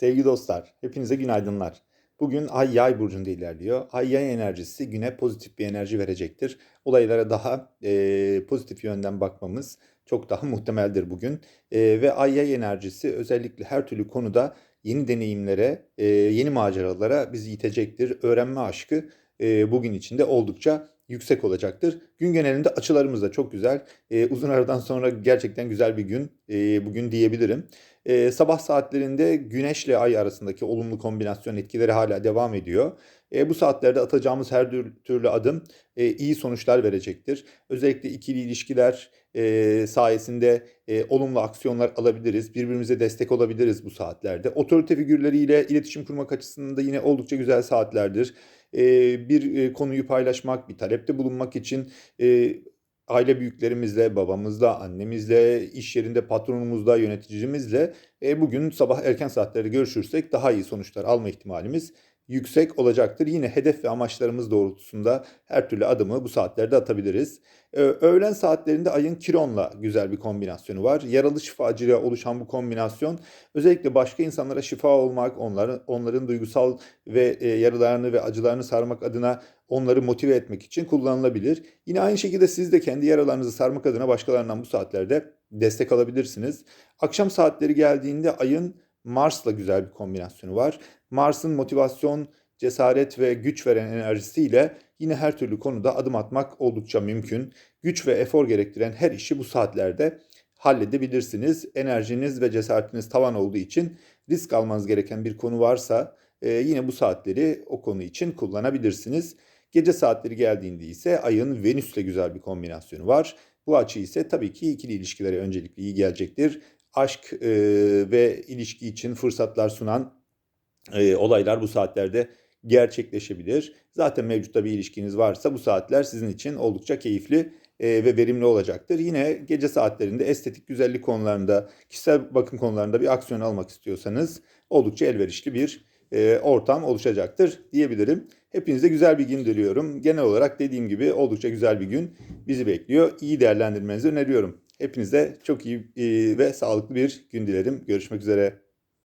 Sevgili dostlar, hepinize günaydınlar. Bugün Ay Yay burcunda ilerliyor. Ay Yay enerjisi güne pozitif bir enerji verecektir. Olaylara daha e, pozitif yönden bakmamız çok daha muhtemeldir bugün. E, ve Ay Yay enerjisi özellikle her türlü konuda yeni deneyimlere, e, yeni maceralara bizi itecektir. Öğrenme aşkı e, bugün içinde oldukça yüksek olacaktır. Gün genelinde açılarımız da çok güzel. E, uzun aradan sonra gerçekten güzel bir gün e, bugün diyebilirim. E, sabah saatlerinde güneşle ay arasındaki olumlu kombinasyon etkileri hala devam ediyor. E, bu saatlerde atacağımız her tür- türlü adım e, iyi sonuçlar verecektir. Özellikle ikili ilişkiler e, sayesinde e, olumlu aksiyonlar alabiliriz. Birbirimize destek olabiliriz bu saatlerde. Otorite figürleriyle iletişim kurmak açısından da yine oldukça güzel saatlerdir. E, bir e, konuyu paylaşmak, bir talepte bulunmak için e, aile büyüklerimizle, babamızla, annemizle, iş yerinde patronumuzla, yöneticimizle e, bugün sabah erken saatlerde görüşürsek daha iyi sonuçlar alma ihtimalimiz yüksek olacaktır. Yine hedef ve amaçlarımız doğrultusunda her türlü adımı bu saatlerde atabiliriz. Ee, öğlen saatlerinde ayın Kiron'la güzel bir kombinasyonu var. Yaralı şifacıyla oluşan bu kombinasyon özellikle başka insanlara şifa olmak, onların onların duygusal ve e, yaralarını ve acılarını sarmak adına onları motive etmek için kullanılabilir. Yine aynı şekilde siz de kendi yaralarınızı sarmak adına başkalarından bu saatlerde destek alabilirsiniz. Akşam saatleri geldiğinde ayın Mars'la güzel bir kombinasyonu var. Mars'ın motivasyon, cesaret ve güç veren enerjisiyle yine her türlü konuda adım atmak oldukça mümkün. Güç ve efor gerektiren her işi bu saatlerde halledebilirsiniz. Enerjiniz ve cesaretiniz tavan olduğu için risk almanız gereken bir konu varsa e, yine bu saatleri o konu için kullanabilirsiniz. Gece saatleri geldiğinde ise ayın Venüs'le güzel bir kombinasyonu var. Bu açı ise tabii ki ikili ilişkilere öncelikle iyi gelecektir. Aşk e, ve ilişki için fırsatlar sunan e, olaylar bu saatlerde gerçekleşebilir. Zaten mevcutta bir ilişkiniz varsa bu saatler sizin için oldukça keyifli ve verimli olacaktır. Yine gece saatlerinde estetik güzellik konularında, kişisel bakım konularında bir aksiyon almak istiyorsanız oldukça elverişli bir ortam oluşacaktır diyebilirim. Hepinize güzel bir gün diliyorum. Genel olarak dediğim gibi oldukça güzel bir gün bizi bekliyor. İyi değerlendirmenizi öneriyorum. Hepinize çok iyi ve sağlıklı bir gün dilerim. Görüşmek üzere.